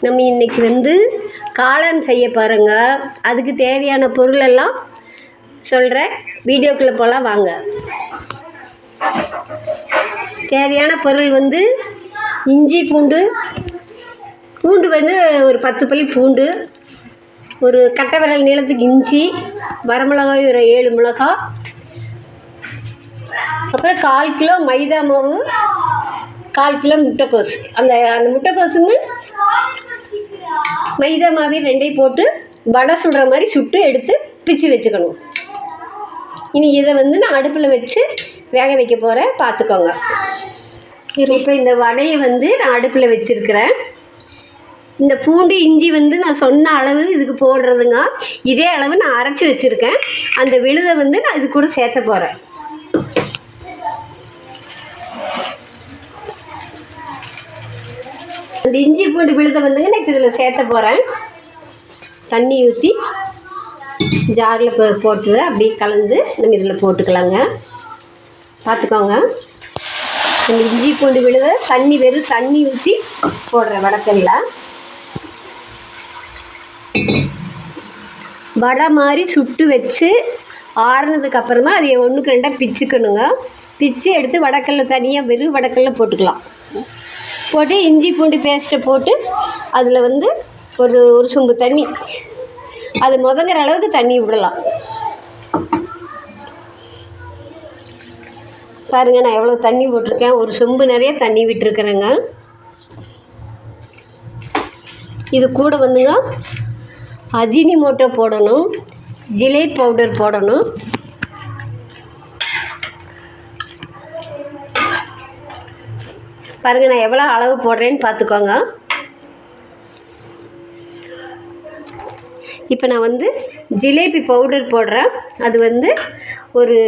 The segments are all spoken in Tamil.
நம்ம இன்றைக்கி வந்து காளான் செய்ய பாருங்க அதுக்கு தேவையான பொருளெல்லாம் சொல்கிறேன் வீடியோக்குள்ளே போகலாம் வாங்க. தேவையான பொருள் வந்து இஞ்சி பூண்டு. பூண்டு வந்து ஒரு பத்து பல் பூண்டு ஒரு கட்டை விரல் நீளத்துக்கு இஞ்சி வரமிளகாய் ஒரு ஏழு மிளகாய் அப்புறம் கால் கிலோ மைதா மாவு கால் கிலோ முட்டைக்கோஸ். அந்த அந்த முட்டைக்கோசுன்னு மைதா மாவு ரெண்டையும் போட்டு வடை சுடுற மாதிரி சுட்டு எடுத்து பிச்சு வச்சுக்கணும். இனி இதை வந்து நான் அடுப்பில் வச்சு வேக வைக்க போகிறேன் பார்த்துக்கோங்க. இப்போ இந்த வடையை வந்து நான் அடுப்பில் வச்சுருக்கிறேன். இந்த பூண்டு இஞ்சி வந்து நான் சொன்ன அளவு இதுக்கு போடுறதுங்க. இதே அளவு நான் அரைச்சி வச்சுருக்கேன். அந்த விழுதை வந்து நான் இது கூட சேர்த்த போகிறேன் அந்த இஞ்சி பூண்டு விழுதை வந்துங்க நான் இதில் சேர்த்த போகிறேன் தண்ணி ஊற்றி ஜாரில் போ போட்டு அப்படியே கலந்து நம்ம இதில் போட்டுக்கலாங்க. பார்த்துக்கோங்க. இந்த இஞ்சி பூண்டு விழுதை தண்ணி வெறும் தண்ணி ஊற்றி போடுறேன் வடக்கல்ல. வடை மாதிரி சுட்டு வச்சு ஆறுனதுக்கு அப்புறமா அதை ஒன்றுக்கு ரெண்டாக பிச்சுக்கணுங்க. பிச்சு எடுத்து வடக்கல்ல தனியாக வெறும் வடக்கல்ல போட்டுக்கலாம். போட்டு இஞ்சி பூண்டு பேஸ்ட்டை போட்டு அதில் வந்து ஒரு ஒரு சொம்பு தண்ணி. அது முதங்குற அளவுக்கு தண்ணி விடலாம். பாருங்கள் நான் எவ்வளோ தண்ணி போட்டிருக்கேன். ஒரு சொம்பு நிறைய தண்ணி விட்டுருக்குறேங்க. இது கூட வந்துங்க அஜினி மோட்டோ போடணும் ஜிலே பவுடர் போடணும். பாருங்கள் நான் எவ்வளோ அளவு போடுறேன்னு பார்த்துக்கோங்க. இப்போ நான் வந்து ஜிலேபி பவுடர் போடுறேன். அது வந்து ஒரு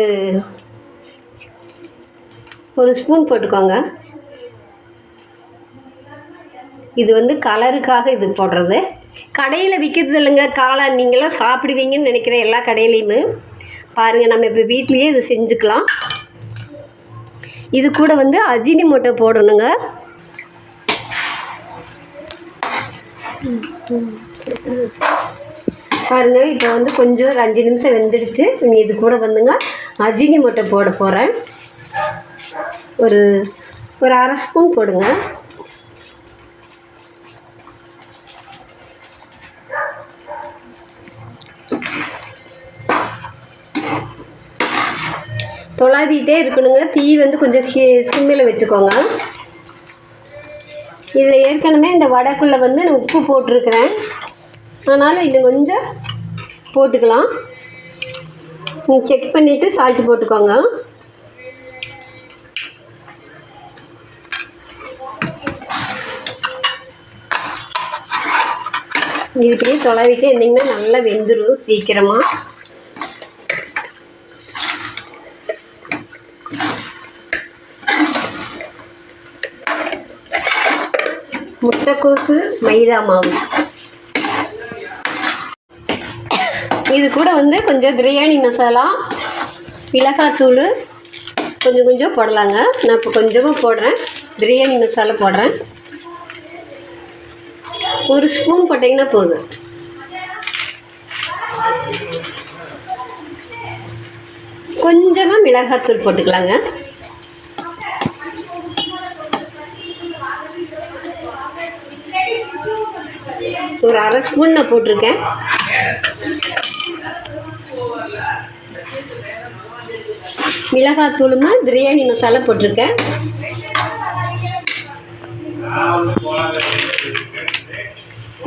ஒரு ஸ்பூன் போட்டுக்கோங்க. இது வந்து கலருக்காக இது போடுறது. கடையில் விற்கிறது இல்லைங்க காளான் நீங்களாம் சாப்பிடுவீங்கன்னு நினைக்கிறேன் எல்லா கடையிலையுமே. பாருங்கள் நம்ம இப்போ வீட்லேயே இது செஞ்சுக்கலாம். இது கூட வந்து அஜினி மோட்டோ போடணுங்க. பாருங்க இப்போ வந்து கொஞ்சம் ஒரு அஞ்சு நிமிஷம் வெந்துடுச்சு. இது கூட வந்துங்க அஜினி மோட்டோ போட போகிறேன் ஒரு ஒரு அரை ஸ்பூன் போடுங்க. தொலாவிட்டே இருக்கணுங்க. தீ வந்து கொஞ்சம் சி சிம்மில் வச்சுக்கோங்க. இதில் ஏற்கனவே இந்த வடைக்குள்ளே வந்து நான் உப்பு போட்டிருக்கிறேன். அதனால் இன்னும் கொஞ்சம் போட்டுக்கலாம். நீங்கள் செக் பண்ணிவிட்டு சால்ட்டு போட்டுக்கோங்க. இதுக்கு தொலைவிட்டு இருந்தீங்கன்னா நல்லா வெந்துடும் சீக்கிரமாக முட்டைக்கோசு மைதா மாவு. இது கூட வந்து கொஞ்சம் பிரியாணி மசாலா மிளகாத்தூள் கொஞ்சம் கொஞ்சம் போடலாங்க. நான் இப்போ கொஞ்சமாக போடுறேன். பிரியாணி மசாலா போடுறேன். ஒரு ஸ்பூன் போட்டிங்கன்னா போதும். கொஞ்சமாக மிளகாத்தூள் போட்டுக்கலாங்க. ஒரு அரை ஸ்பூன் நான் போட்டிருக்கேன். மிளகாத்தூளுமா பிரியாணி மசாலா போட்டிருக்கேன்.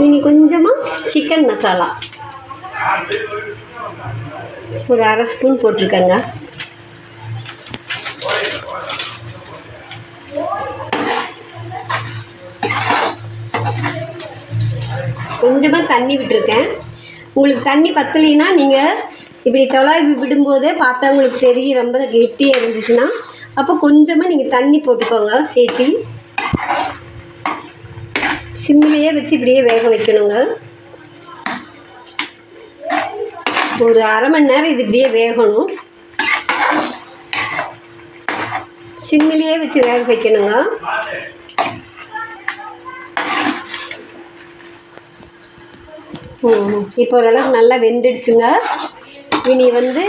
இனி கொஞ்சமாக சிக்கன் மசாலா. ஒரு அரை ஸ்பூன் போட்டிருக்கேங்க. கொஞ்சமாக தண்ணி விட்டுருக்கேன். உங்களுக்கு தண்ணி பத்தலைன்னா நீங்கள் இப்படி தொலாவி விடும்போதே பார்த்தா உங்களுக்கு தெரியும் ரொம்ப கெட்டியாக இருந்துச்சுன்னா. அப்போ கொஞ்சமாக நீங்கள் தண்ணி போட்டுக்கோங்க சேர்த்து சிம்மிலேயே வச்சு இப்படியே வேக வைக்கணுங்க. ஒரு அரை மணி நேரம் இது இப்படியே வேகணும். சிம்மிலேயே வச்சு வேக வைக்கணுங்க. இப்போ ஓரளவுக்கு நல்லா வெந்துடுச்சுங்க. இனி வந்து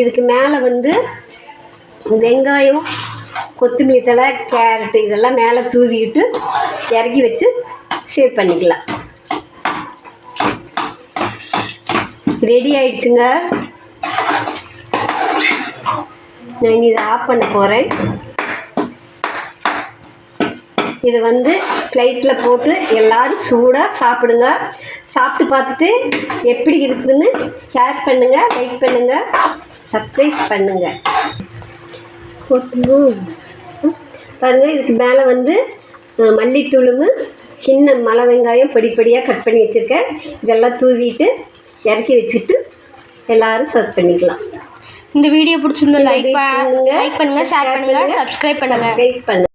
இதுக்கு மேலே வந்து வெங்காயம் கொத்தமல்லி தழை கேரட்டு இதெல்லாம் மேலே தூவிட்டு இறக்கி வச்சு சேவ் பண்ணிக்கலாம். ரெடி ஆயிடுச்சுங்க. நான் இனி இதை ஆஃப் பண்ண போகிறேன் இது வந்து பிளேட்டில் போட்டு எல்லாரும் சூடாக சாப்பிடுங்க. சாப்பிட்டு பார்த்துட்டு எப்படி இருக்குதுன்னு ஷேர் பண்ணுங்கள் லைக் பண்ணுங்கள் சப்ஸ்கிரைப் பண்ணுங்கள் பாருங்கள் இதுக்கு மேலே வந்து மல்லித்தூளும் சின்ன மலை வெங்காயம் பொடி பொடியாக கட் பண்ணி வச்சுருக்கேன். இதெல்லாம் தூவிட்டு இறக்கி வச்சுட்டு எல்லாரும் சர்வ் பண்ணிக்கலாம். இந்த வீடியோ பிடிச்சிருந்தா லைக் பண்ணுங்க, லைக் பண்ணுங்க ஷேர் பண்ணுங்க சப்ஸ்கிரைப் பண்ணுங்க. சப்ஸ்கிரைப் பண்ணுங்க.